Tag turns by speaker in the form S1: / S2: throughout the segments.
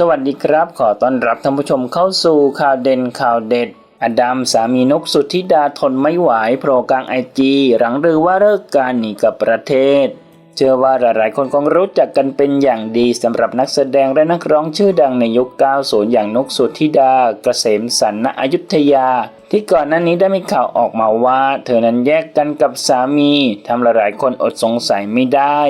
S1: สวัสดีครับ ขอต้อนรับท่านผู้ชมเข้าสู่ข่าวเด่นข่าวเด็ด อดัมสามีนกสุธิดาทนไม่ไหวโผล่กลางไอจีหลังรือว่าเลิกการหนีกับประเทศ เชื่อว่าหลายๆคนคงรู้จักกันเป็นอย่างดีสำหรับนักแสดงและนักร้องชื่อดังในยุค 90 อย่างนกสุธิดา เกษมสันณอยุธยา ที่ก่อนหน้านี้ได้มีข่าวออกมาว่า เธอนั้นแยกกันกับสามีทำหลายๆคนอดสงสัยไม่ได้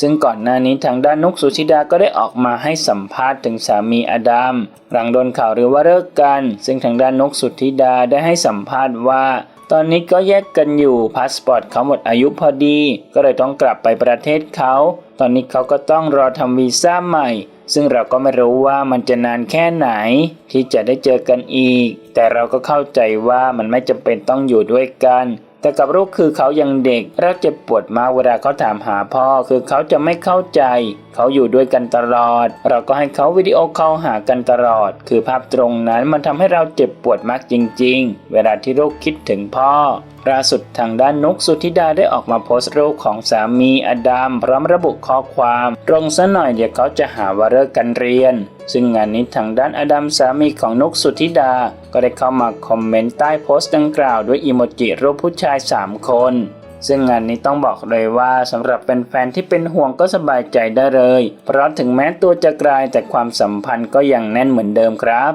S1: ซึ่งก่อนหน้านี้ทางด้านนกสุธิดาก็ได้ออกมาให้สัมภาษณ์ถึงสามีอดัมหลังโดนข่าวหรือว่าเลิกกัน ซึ่งทางด้านนกสุธิดาได้ให้สัมภาษณ์ว่า ตอนนี้ก็แยกกันอยู่พาสปอร์ตเขาหมดอายุพอดี ก็เลยต้องกลับไปประเทศเขา ตอนนี้เขาก็ต้องรอทำวีซ่าใหม่ ซึ่งเราก็ไม่รู้ว่ามันจะนานแค่ไหน ที่จะได้เจอกันอีก แต่เราก็เข้าใจว่ามันไม่จำเป็นต้องอยู่ด้วยกัน แต่กับลูกคือเขายังเด็กรักเจ็บปวดมากเวลาเขาถามหาพ่อ คือเขาจะไม่เข้าใจ เขาอยู่ด้วยกันตลอด เราก็ให้เขาวิดีโอคอลหากันตลอด คือภาพตรงนั้นมันทำให้เราเจ็บปวดมากจริง ๆ เวลาที่ลูกคิดถึงพ่อ ล่าสุดทางด้านนุกสุธิดาได้ออกมาโพสต์รูปของสามีอดัมพร้อมระบุข้อความตรงซะหน่อยเดี๋ยวเขาจะหาว่าเลิกกันเรียน ซึ่งงานนี้ทางด้านอดัมสามีของนุกสุธิดา ก็ได้เข้ามาคอมเมนต์ใต้โพสต์ดังกล่าวด้วยอีโมจิรูปผู้ชาย 3 คน ซึ่งงานนี้ต้องบอกเลยว่าสำหรับแฟนๆที่เป็นห่วงก็สบายใจได้เลย เพราะถึงแม้ตัวจะกลายแต่ความสัมพันธ์ก็ยังแน่นเหมือนเดิมครับ